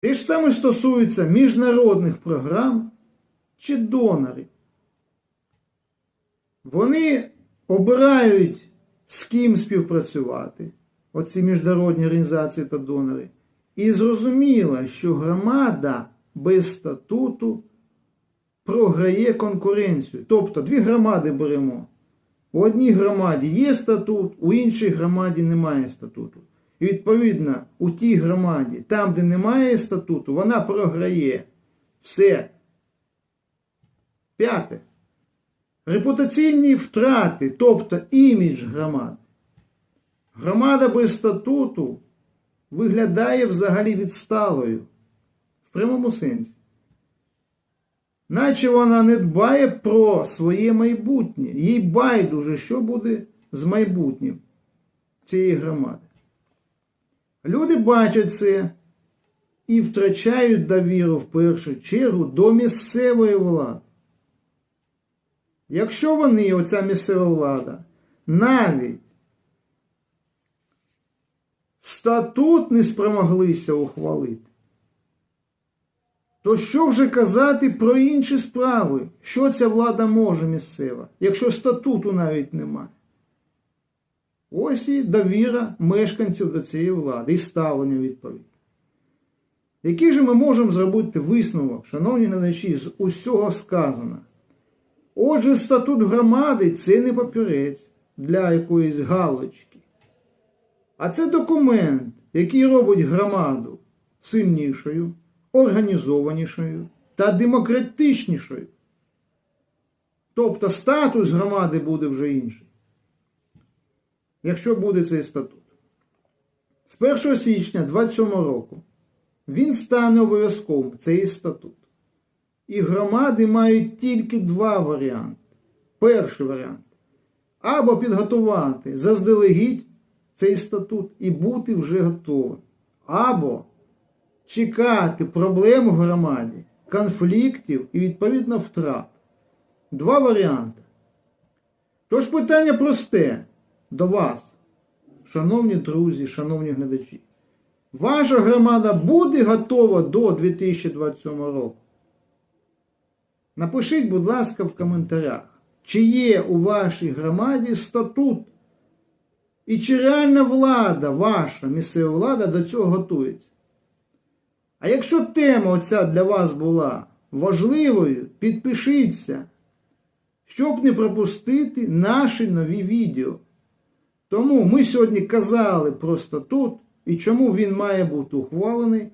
Те ж саме стосується міжнародних програм чи донорів. Вони обирають з ким співпрацювати, оці міжнародні організації та донори. І зрозуміло, що громада без статуту програє конкуренцію. Тобто дві громади беремо. У одній громаді є статут, у іншій громаді немає статуту. І відповідно, у тій громаді, там, де немає статуту, вона програє. Все. П'яте. Репутаційні втрати, тобто імідж громади. Громада без статуту виглядає взагалі відсталою в прямому сенсі. Наче вона не дбає про своє майбутнє. Їй байдуже, що буде з майбутнім цієї громади. Люди бачать це і втрачають довіру в першу чергу до місцевої влади. Якщо вони, оця місцева влада, навіть статут не спромоглися ухвалити, то що вже казати про інші справи? Що ця влада може місцева, якщо статуту навіть немає? Ось і довіра мешканців до цієї влади і ставлення відповідь. Який же ми можемо зробити висновок, шановні глядачі, з усього сказаного? Отже, статут громади це не папірець для якоїсь галочки. А це документ, який робить громаду сильнішою, організованішою та демократичнішою. Тобто статус громади буде вже інший. Якщо буде цей статут. З 1 січня 2027 року він стане обов'язковим цей статут. І громади мають тільки два варіанти. Перший варіант. Або підготувати заздалегідь цей статут і бути вже готовим. Або чекати проблем в громаді, конфліктів і відповідно втрат. Два варіанти. Тож питання просте до вас, шановні друзі, шановні глядачі. Ваша громада буде готова до 2027 року? Напишіть, будь ласка, в коментарях, чи є у вашій громаді статут, і чи реальна влада, ваша місцева влада до цього готується. А якщо тема оця для вас була важливою, підпишіться, щоб не пропустити наші нові відео. Тому ми сьогодні казали про статут і чому він має бути ухвалений